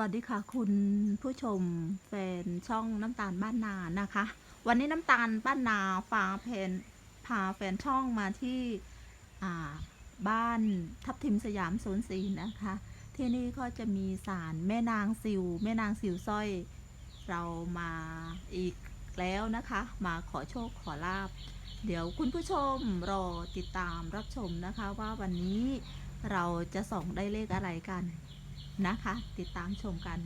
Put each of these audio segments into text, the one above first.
วัสดีค่ะคุณผู้ชมแฟนช่องน้ำตาลบ้านนานะคะ วันนี้น้ำตาลบ้านนาฟ้าเพนพาแฟนช่องมาที่บ้านทับทิมสยามโซนสีนะคะ ที่นี่ก็จะมีศาลแม่นางสิว แม่นางสิวสร้อย เรามาอีกแล้วนะคะ มาขอโชคขอลาบ เดี๋ยวคุณผู้ชมรอติดตามรับชมนะคะว่าวันนี้เราจะส่องได้เลขอะไรกัน นะคะ ติดตามชมกัน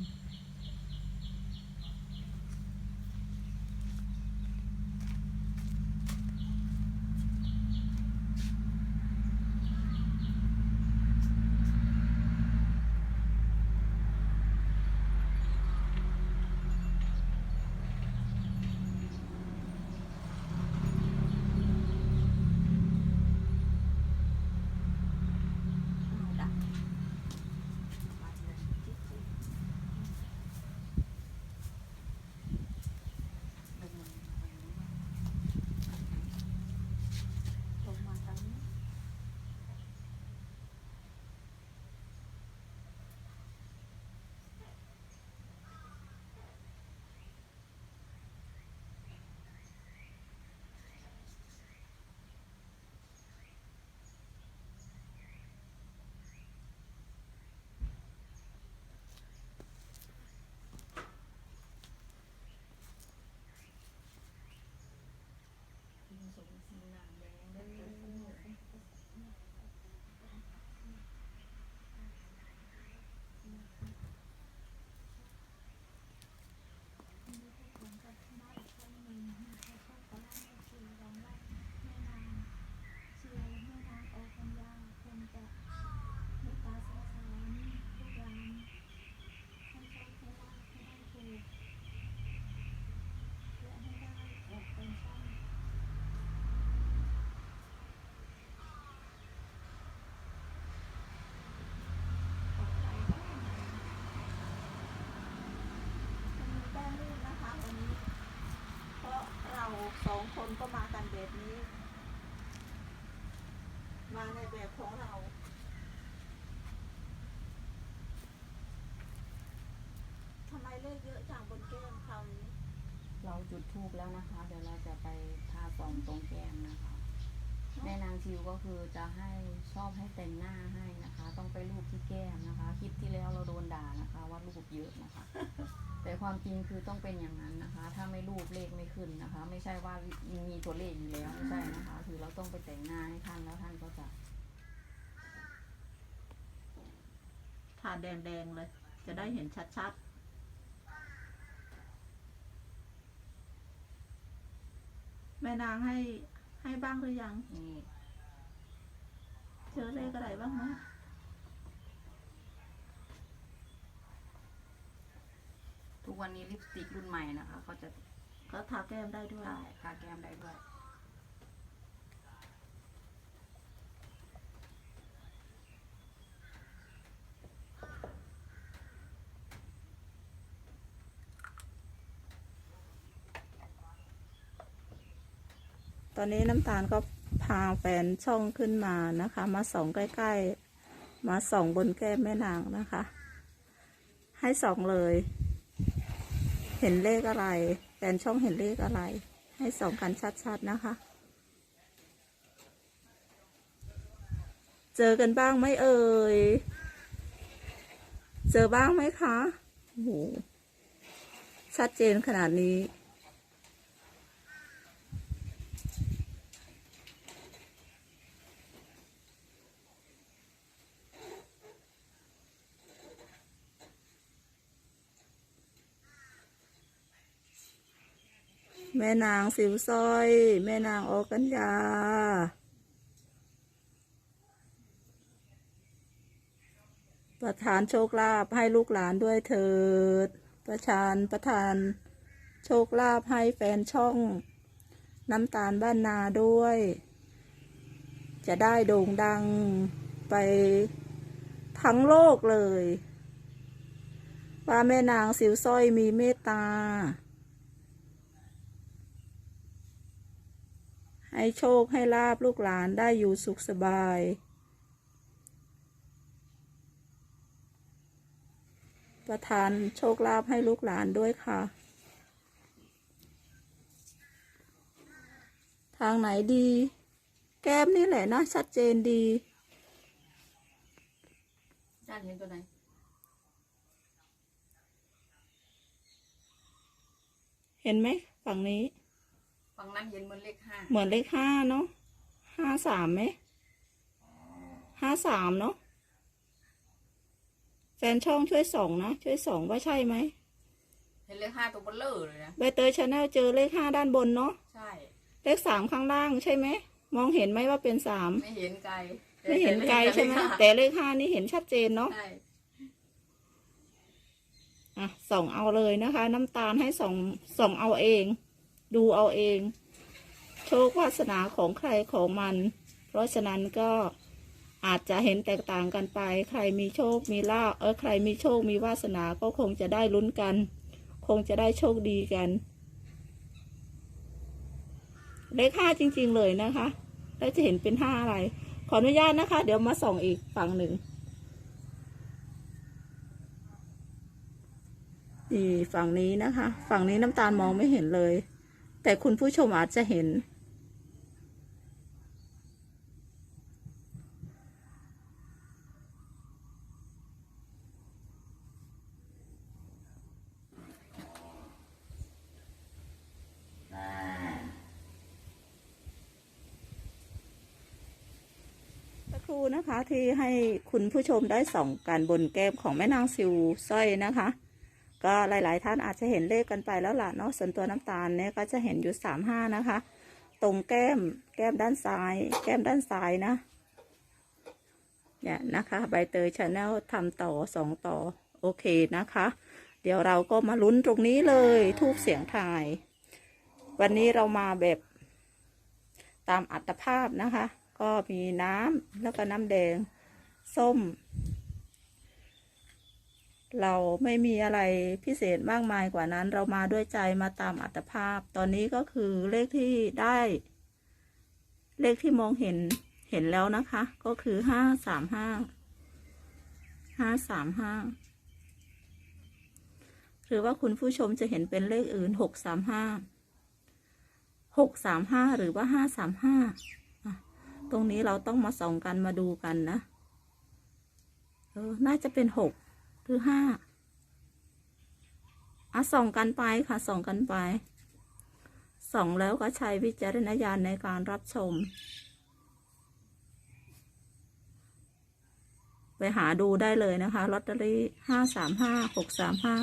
แป้งรูปนะคะวันนี้ เพราะเราสองคนก็มากันแบบนี้ มาในแบบของเรา ทำไมเลขเยอะจังบนแก้มคราวนี้ เราจุดทูบแล้วนะคะ เดี๋ยวเราจะไปทาสองตรงแก้มนะคะ แม่นางชิวก็คือจะให้ชอบให้แต่งหน้าให้นะคะ ต้องไปรูปที่แก้มนะคะ คลิปที่แล้วเราโดนด่านะคะ ว่ารูปเยอะนะคะ แต่ความจริงคือต้องเป็นอย่างนั้นนะคะ ถ้าไม่รูปเลขไม่ ขึ้นนะคะ ไม่ใช่ว่ามีตัวเลขอยู่แล้วไม่ใช่นะคะ คือเราต้องไปแต่งหน้าให้ท่านแล้วท่านก็จะทาแดงๆเลย จะได้เห็นชัดๆแม่นางให้ให้บ้างหรือยัง เจอเลขอะไรบ้างนะทุกวันนี้ลิปสติกรุ่นใหม่นะคะเขา จะก็ทาแก้มได้ด้วย ได้ทาแก้มได้ด้วย ตอนนี้น้ำตาลก็พาแฟนช่องขึ้นมานะคะ มาส่องใกล้ๆ มาส่องบนแก้มแม่นางนะคะ ให้ส่องเลย เห็นเลขอะไร แฟนช่องเห็นเลขอะไร ให้ส่องกันชัดๆนะคะ เจอกันบ้างไหมเอ่ย เจอบ้างไหมคะโอ้โหชัดเจนขนาดนี้ แม่นางสิวสร้อย แม่นางโอกัญญา ประทานโชคลาภให้ลูกหลานด้วยเถิด ประชานประทานโชคลาภให้แฟนช่อง น้ำตาลบ้านนาด้วย จะได้โด่งดังไปทั้งโลกเลย ว่าแม่นางสิวสร้อยมีเมตตา ให้โชคให้ลาบลูกหลานได้อยู่สุขสบาย ประทานโชคลาภให้ลูกหลานด้วยค่ะ ทางไหนดี แก้มนี่แหละนะชัดเจนดีจานเห็นตัวไหนเห็นไหมฝั่งนี้ ฝั่งนั้นเห็นเหมือนเลขห้าเหมือนเลขห้าเนาะห้าสามไหมห้าสามเนาะแฟนช่องช่วยส่องนะช่วยส่องว่าใช่ไหมเห็นเลขห้าตัวเบลเลอร์เลยนะใบเตยชาแนลเจอเลขห้าด้านบนเนาะใช่ เลขสามข้างล่างใช่ไหมมองเห็นไหมว่าเป็นสามไม่เห็นไกลไม่เห็นไกลใช่ไหมแต่แต่เลขห้านี่เห็นชัดเจนเนาะใช่อะส่องเอาเลยนะคะ น้ำตาลให้ส่องส่องเอาเอง ดูเอาเอง โชควาสนาของใครของมัน เพราะฉะนั้นก็อาจจะเห็นแตกต่างกันไป ใครมีโชค มีลาภเออใครมีโชค มีวาสนาก็คงจะได้ลุ้นกัน คงจะได้โชคดีกัน เลขห้าจริง ๆ เลยนะคะ แล้วจะเห็นเป็นห้าอะไร ขออนุญาตนะคะ เดี๋ยวมาส่องอีกฝั่งหนึ่งนี่ฝั่งนี้นะคะ ฝั่งนี้น้ำตาลมองไม่เห็นเลย แต่คุณผู้ชมอาจจะเห็น ครูนะคะที่ให้คุณผู้ชมได้ส่องการบนแก้มของแม่นางซิวสร้อยนะคะ ก็หลาย ๆ ท่านอาจจะเห็นเลขกันไปแล้วล่ะเนาะส่วนตัวน้ำตาลเนี่ยก็จะเห็นอยู่สามห้านะคะ ตรงแก้มแก้มด้านซ้าย แก้มด้านซ้ายนะเนี่ยนะคะใบเตยชาแนลทำต่อสองต่อโอเคนะคะ เดี๋ยวเราก็มาลุ้นตรงนี้เลยทูบเสียงทาย วันนี้เรามาแบบตามอัตภาพนะคะ ก็มีน้ำแล้วก็น้ำแดง ส้ม เราไม่มีอะไรพิเศษมากมายกว่านั้น เรามาด้วยใจมาตามอัตภาพ ตอนนี้ก็คือเลขที่ได้ เลขที่มองเห็นเห็นแล้วนะคะ ก็คือห้าสามห้าห้าสามห้าหรือว่าคุณผู้ชมจะเห็นเป็นเลขอื่นหกสามห้าหกสามห้าหรือว่าห้าสามห้าตรงนี้เราต้องมาส่องกันมาดูกันนะ เออ น่าจะเป็นหก คือห้าอะส่องกันไปค่ะส่องกันไปส่องแล้วก็ใช้วิจารณญาณในการรับชม ไปหาดูได้เลยนะคะลอตเตอรี่ห้าสามห้าหกสามห้า